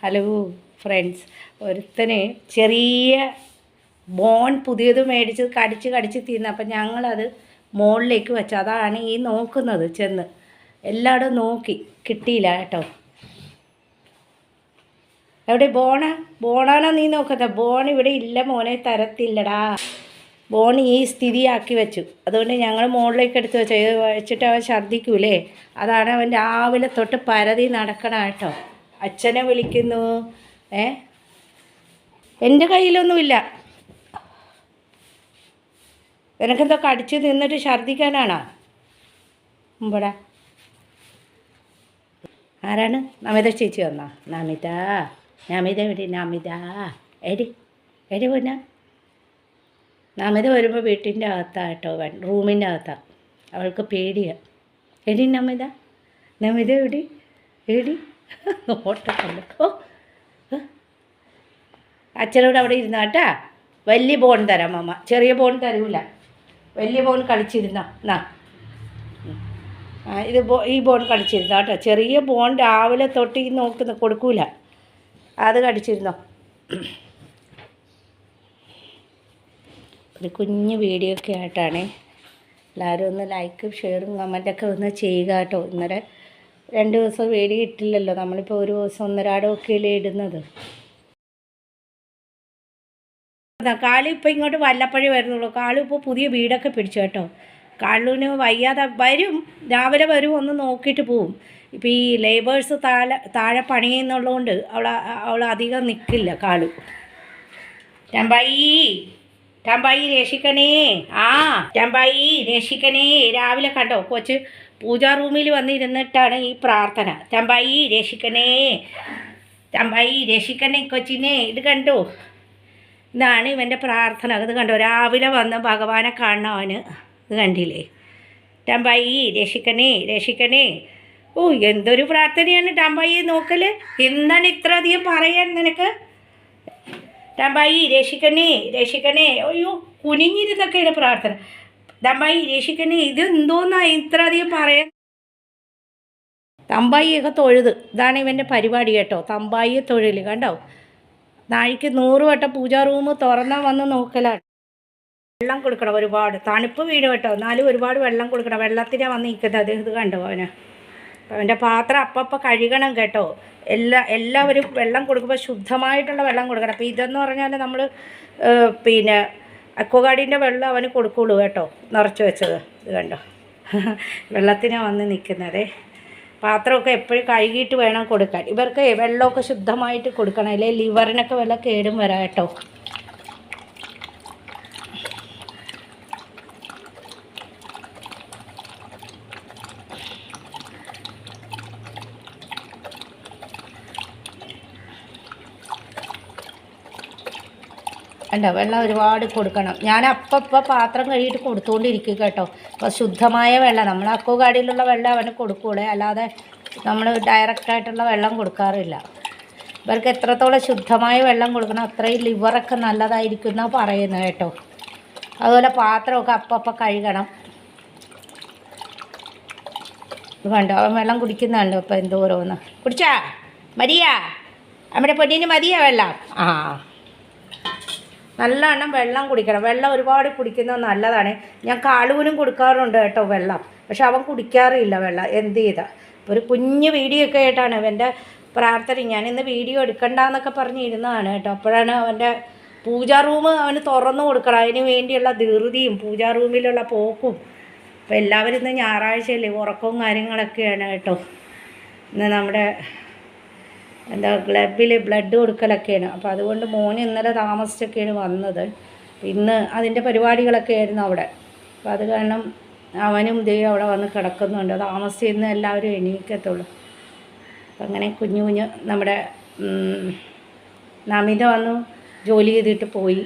Hello friends ഒരുത്തന് ചെറിയ bone പുതിയത് മേടിച്ച് കടിച്ച് കടിച്ച് തിന്ന്. അപ്പം ഞങ്ങളത് മുകളിലേക്ക് വെച്ചു. അതാണ് ഈ നോക്കുന്നത് ചെന്ന്. എല്ലായിടും നോക്കി. കിട്ടിയില്ല കേട്ടോ. എവിടെ ബോണ? ബോണാണോ നീ നോക്കുന്നത്? ബോൺ ഇവിടെ ഇല്ല മോനെ തരത്തില്ലടാ. ബോൺ ഈ സ്ഥിതിയാക്കി വെച്ചു. അതുകൊണ്ട് ഞങ്ങൾ മുകളിലേക്ക് എടുത്ത് വെച്ചു. വെച്ചിട്ട് അവൻ ഛർദ്ദിക്കൂലേ? അതാണ് അവൻ രാവിലെ തൊട്ട് പരതി നടക്കണം കേട്ടോ. അച്ഛനെ വിളിക്കുന്നു. ഏ? എന്റെ കയ്യിലൊന്നുമില്ല. നിനക്കെന്തോ കടിച്ച് നിന്നിട്ട് ഛർദ്ദിക്കാനാണോ? മുമ്പടാ ആരാണ്? നമിത ചേച്ചി വന്നോ? നമിത. നമിത എവിടെ? നമിത. എടി എടി പോന്ന. നമിത വരുമ്പോൾ വീട്ടിന്റെ അകത്താണ് കേട്ടോ റൂമിന്റെ അകത്താണ് അവൾക്ക് പേടിയാണ് എടി നമിത. നമിത എവിടെ? എടി. ഓട്ടക്കല്ല കണ്ടോ? അച്ഛനോട് അവിടെ ഇരുന്ന കേട്ടാ. വലിയ ബോൺ തരാം അമ്മ ചെറിയ ബോൺ തരൂല. വലിയ ബോൺ കളിച്ചിരുന്ന. എന്നാ ഇത് ഈ ബോൺ കളിച്ചിരുന്ന കേട്ടോ. ചെറിയ ബോൺ രാവിലെ തൊട്ട് ഈ നോക്കുന്ന കൊടുക്കൂല. അത് കടിച്ചിരുന്നോ? ഒരു കുഞ്ഞു വീഡിയോ ഒക്കെ ആയിട്ടാണ്. എല്ലാവരും ഒന്ന് ലൈക്കും ഷെയറും കമന്റൊക്കെ ഒന്ന് ചെയ്യുക കേട്ടോ. ഇന്നലെ രണ്ട് ദിവസം വേലി ഇട്ടില്ലല്ലോ നമ്മളിപ്പോൾ ഒരു ദിവസം ഒന്നരാടം ഒക്കെയല്ലേ ഇടുന്നത്. കാളി ഇപ്പോൾ ഇങ്ങോട്ട് വല്ലപ്പഴേ വരുന്നുള്ളൂ. കാളു ഇപ്പോൾ പുതിയ വീടൊക്കെ പിടിച്ചു കേട്ടോ. കാളുവിന് വയ്യാതെ വരും രാവിലെ വരും ഒന്ന് നോക്കിയിട്ട് പോവും. ഇപ്പോൾ ഈ ലേബേഴ്സ് താഴെ താഴെ പണിയുന്നുള്ളതുകൊണ്ട് അവൾ അവൾ അധികം നിൽക്കില്ല കാളു. രമ്പായി രമ്പായി രക്ഷിക്കണേ. ആ രമ്പായി രക്ഷിക്കണേ. രാവിലെ കണ്ടോ കൊച്ച് പൂജാ റൂമിൽ വന്നിരുന്നിട്ടാണ് ഈ പ്രാർത്ഥന. തമ്പായി രക്ഷിക്കണേ. തമ്പായി രക്ഷിക്കണേ കൊച്ചിനെ. ഇത് കണ്ടു? ഇതാണ് ഇവന്റെ പ്രാർത്ഥന. ഇത് കണ്ടു? രാവിലെ വന്ന് ഭഗവാനെ കാണണവന് ഇത് കണ്ടില്ലേ? ടമ്പായി രക്ഷിക്കണേ രക്ഷിക്കണേ. ഓ എന്തൊരു പ്രാർത്ഥനയാണ് ടമ്പായി നോക്കൽ എന്താണ് ഇത്ര അധികം പറയാൻ നിനക്ക്? ടമ്പായി രക്ഷിക്കണേ രക്ഷിക്കണേ. അയ്യോ കുനിഞ്ഞിരുന്നൊക്കെയാണ് പ്രാർത്ഥന. ടമ്പായി രക്ഷിക്കണേ ഇത് എന്തോന്നാ ഇത്ര അധികം പറയാൻ? തമ്പായിയൊക്കെ തൊഴുത്. ഇതാണ് ഇവന്റെ പരിപാടി കേട്ടോ. തമ്പായിയെ തൊഴിൽ കണ്ടോ? നാഴിക്ക് നൂറ് വട്ടം പൂജാ റൂം തുറന്നാൽ വന്ന് നോക്കലാണ് വെള്ളം കൊടുക്കണം ഒരുപാട്. തണുപ്പ് വീട് കേട്ടോ. എന്നാലും ഒരുപാട് വെള്ളം കൊടുക്കണം. വെള്ളത്തിനാണ് വന്ന് നിൽക്കുന്നത്. ഇത് കണ്ടോ അവന്? അവന്റെ പാത്രം അപ്പം കഴുകണം കേട്ടോ. എല്ലാ എല്ലാവരും വെള്ളം കൊടുക്കുമ്പോൾ ശുദ്ധമായിട്ടുള്ള വെള്ളം കൊടുക്കണം. അപ്പോൾ ഇതെന്ന് പറഞ്ഞാൽ നമ്മൾ പിന്നെ അക്വഗാർഡിന്റെ വെള്ളം അവന് കൊടുക്കുള്ളൂ കേട്ടോ നിറച്ച് വെച്ചത്. ഇത് കണ്ടോ? വെള്ളത്തിനാണ് വന്ന് നിൽക്കുന്നതേ. പാത്രമൊക്കെ എപ്പോഴും കഴുകിയിട്ട് വേണം കൊടുക്കാൻ. ഇവർക്ക് വെള്ളമൊക്കെ ശുദ്ധമായിട്ട് കൊടുക്കണം. അല്ലെ? ലിവറിനൊക്കെ വല്ല കേടും വരാം കേട്ടോ. അല്ല വെള്ളം ഒരുപാട് കൊടുക്കണം. ഞാൻ അപ്പം പാത്രം കഴുകിയിട്ട് കൊടുത്തുകൊണ്ടിരിക്കും കേട്ടോ. അപ്പോൾ ശുദ്ധമായ വെള്ളം നമ്മൾ അക്വഗാർഡിലുള്ള വെള്ളം അവന് കൊടുക്കൂടെ. അല്ലാതെ നമ്മൾ ഡയറക്റ്റായിട്ടുള്ള വെള്ളം കൊടുക്കാറില്ല. ഇവർക്ക് എത്രത്തോളം ശുദ്ധമായ വെള്ളം കൊടുക്കണം അത്രയും ലിവറൊക്കെ നല്ലതായിരിക്കും എന്നാണ് പറയുന്നത് കേട്ടോ. അതുപോലെ പാത്രമൊക്കെ അപ്പം അപ്പം കഴുകണം വേണ്ട അവൻ വെള്ളം കുടിക്കുന്നുണ്ടോ ഇപ്പം എന്തോരോന്ന്. കുടിച്ചാ? മതിയാ? നമ്മുടെ പൊന്നിന് മതിയാ വെള്ളം? ആ. നല്ലവണ്ണം വെള്ളം കുടിക്കണം. വെള്ളം ഒരുപാട് കുടിക്കുന്നത് നല്ലതാണ്. ഞാൻ കാളുവിനും കൊടുക്കാറുണ്ട് കേട്ടോ വെള്ളം. പക്ഷെ അവൻ കുടിക്കാറില്ല വെള്ളം. എന്ത് ചെയ്താ? ഒരു കുഞ്ഞു വീഡിയോ ഒക്കെ ആയിട്ടാണ് അവന്റെ പ്രാർത്ഥന. ഞാൻ ഇന്ന് വീഡിയോ എടുക്കണ്ടെന്നൊക്കെ പറഞ്ഞിരുന്നതാണ് കേട്ടോ. അപ്പോഴാണ് അവന്റെ പൂജാ റൂം അവന് തുറന്നു കൊടുക്കണം. അതിന് വേണ്ടിയുള്ള ധൃതിയും പൂജാ റൂമിലുള്ള പോക്കും. അപ്പോൾ എല്ലാവരും ഇന്ന് ഞായറാഴ്ചയല്ലേ ഉറക്കവും കാര്യങ്ങളൊക്കെയാണ് കേട്ടോ. ഇന്ന് നമ്മുടെ എന്താ ക്ലബിൽ ബ്ലഡ് കൊടുക്കലൊക്കെയാണ്. അപ്പോൾ അതുകൊണ്ട് മോൻ ഇന്നലെ താമസിച്ചൊക്കെയാണ് വന്നത്. ഇന്ന് അതിന്റെ പരിപാടികളൊക്കെ ആയിരുന്നു അവിടെ. അപ്പോൾ അത് കാരണം അവനും ദേ അവിടെ വന്ന് കിടക്കുന്നുണ്ട്. താമസിച്ച് എല്ലാവരും എണീക്കത്തുള്ളൂ. അപ്പം അങ്ങനെ കുഞ്ഞു കുഞ്ഞു നമ്മുടെ നമിത വന്നു ജോലി ചെയ്തിട്ട് പോയി.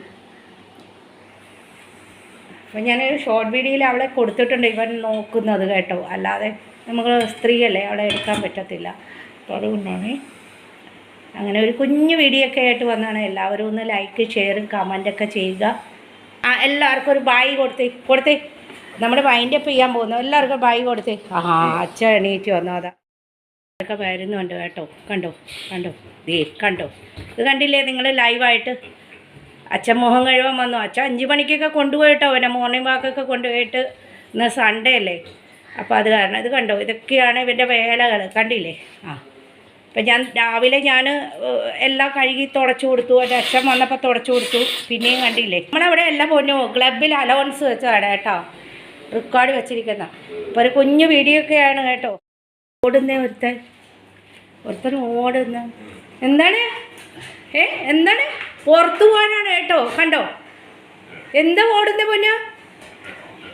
അപ്പം ഞാനൊരു ഷോർട്ട് വീഡിയോയിൽ അവളെ കൊടുത്തിട്ടുണ്ട്. ഇവൻ നോക്കുന്നത് കേട്ടോ. അല്ലാതെ നമുക്ക് സ്ത്രീയല്ലേ അവിടെ എടുക്കാൻ പറ്റത്തില്ല. അപ്പോൾ അതുകൊണ്ടാണ് അങ്ങനെ ഒരു കുഞ്ഞു വീഡിയോ ഒക്കെ ആയിട്ട് വന്നാണ് എല്ലാവരും ഒന്ന് ലൈക്ക് ഷെയറും കമന്റൊക്കെ ചെയ്യുക. ആ എല്ലാവർക്കും ഒരു ബായി കൊടുത്തേ കൊടുത്തേ. നമ്മൾ വൈൻഡപ്പ് ചെയ്യാൻ പോകുന്നു. എല്ലാവർക്കും ബായി കൊടുത്തേ. ആ അച്ഛൻ എണീറ്റ് വന്നു. അതാ. ഒക്കെ വരുന്നുണ്ട് കേട്ടോ കണ്ടോ? കണ്ടോ? ദേ കണ്ടോ? ഇത് കണ്ടില്ലേ? നിങ്ങൾ ലൈവായിട്ട് അച്ഛൻ മുഖം കഴിവാൻ വന്നു. അച്ഛൻ അഞ്ച് മണിക്കൊക്കെ കൊണ്ടുപോയിട്ടോ? അവനെ മോർണിംഗ് വാക്കൊക്കെ കൊണ്ടുപോയിട്ട് ഇന്ന് സൺഡേ അല്ലേ? അപ്പോൾ അത് കാരണം ഇത് കണ്ടോ? ഇതൊക്കെയാണ് ഇവന്റെ വേലകൾ കണ്ടില്ലേ? ആ. അപ്പം ഞാൻ രാവിലെ ഞാൻ എല്ലാം കഴുകി തുടച്ചു കൊടുത്തു. എന്റെ അച്ഛൻ വന്നപ്പോൾ തുടച്ചു കൊടുത്തു. പിന്നെയും കണ്ടില്ലേ? നമ്മളവിടെ എല്ലാം പൊന്നു ക്ലബിൽ അലവൻസ് വെച്ചതാണ് കേട്ടോ. റെക്കോർഡ് വെച്ചിരിക്കുന്ന. അപ്പോൾ ഒരു കുഞ്ഞു വീഡിയോ ഒക്കെയാണ് കേട്ടോ. ഓടുന്നേ ഒരുത്തൻ. ഒരുത്തൻ ഓടുന്ന. എന്താണ്? ഏ എന്താണ്? പുറത്തു പോകാനാണ് കേട്ടോ. കണ്ടോ? എന്താ ഓടുന്നേ പൊന്നു?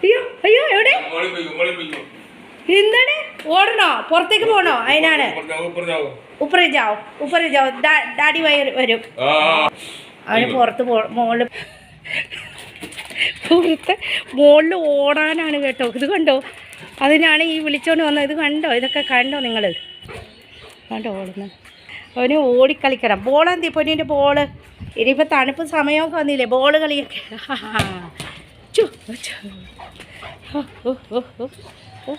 അയ്യോ അയ്യോ എവിടെ? എന്താണ്? ഓടണോ? പുറത്തേക്ക് പോകണോ അതിനാണ്. ഉപ്പറേ ജാവും ഉപ്പറേ ജാവും ഡാഡി വയർ വരും. അവന് പുറത്ത് മോൾ. മോളിൽ പുറത്ത് മുകളിൽ ഓടാനാണ് കേട്ടോ. ഇത് കണ്ടോ? അതിനാണ് ഈ വിളിച്ചോണ്ട് വന്നത്. ഇത് കണ്ടോ? ഇതൊക്കെ കണ്ടോ നിങ്ങൾ കണ്ടോ ഓടുന്നത് അവന് ഓടിക്കളിക്കണം. ബോളെന്തി പൊന്നിന്റെ ബോൾ. ഇനിയിപ്പോൾ തണുപ്പ് സമയമൊക്കെ വന്നില്ലേ? ബോൾ കളിയൊക്കെ. ചു. ഓ, ഓ, ഓ, ഓ,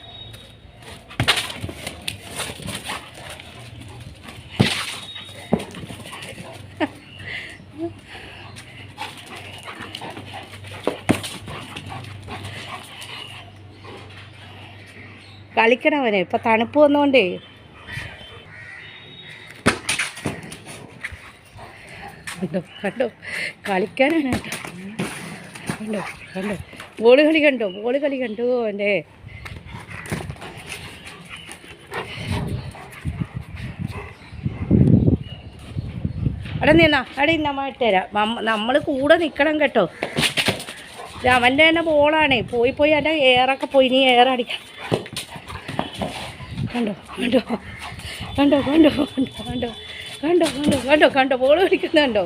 കളിക്കണം അവന് ഇപ്പം തണുപ്പ് വന്നുകൊണ്ടേ കണ്ടോ കണ്ടോ കളിക്കാനാണ്. കണ്ടോ കണ്ടോ ബോൾ കളി കണ്ടോ ബോൾ കളി കണ്ടോ അവന്റെ. അവിടെ നിന്നാ അവിടെ നിന്നമ്മ ഇട്ടുതരാം നമ്മൾ കൂടെ നിൽക്കണം കേട്ടോ. അവന്റെ തന്നെ ബോളാണേ പോയി പോയി എന്റെ എയറൊക്കെ പോയി ഇനി എയർ അടിക്കാം. കണ്ടോ കണ്ടോ കണ്ടോ കണ്ടോ കണ്ടോ കണ്ടോ കണ്ടോ കണ്ടോ കണ്ടോ കണ്ടോ ബോൾ കളിക്കുന്നുണ്ടോ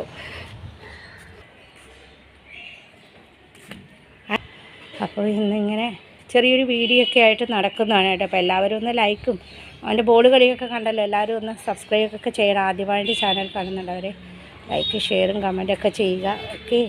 അപ്പോൾ ഇന്നിങ്ങനെ ചെറിയൊരു വീഡിയോ ഒക്കെ ആയിട്ട് നടക്കുന്നതാണ് കേട്ടോ. അപ്പോൾ എല്ലാവരും ഒന്ന് ലൈക്കും. അവന്റെ ബോൾ കളിയൊക്കെ കണ്ടല്ലോ. എല്ലാവരും ഒന്ന് സബ്സ്ക്രൈബ് ഒക്കെ ചെയ്യണം. ആദ്യമായിട്ട് ചാനൽ കാണുന്നുണ്ടവരെ ലൈക്ക് ഷെയറും കമന്റൊക്കെ ചെയ്യുക. ഓക്കെ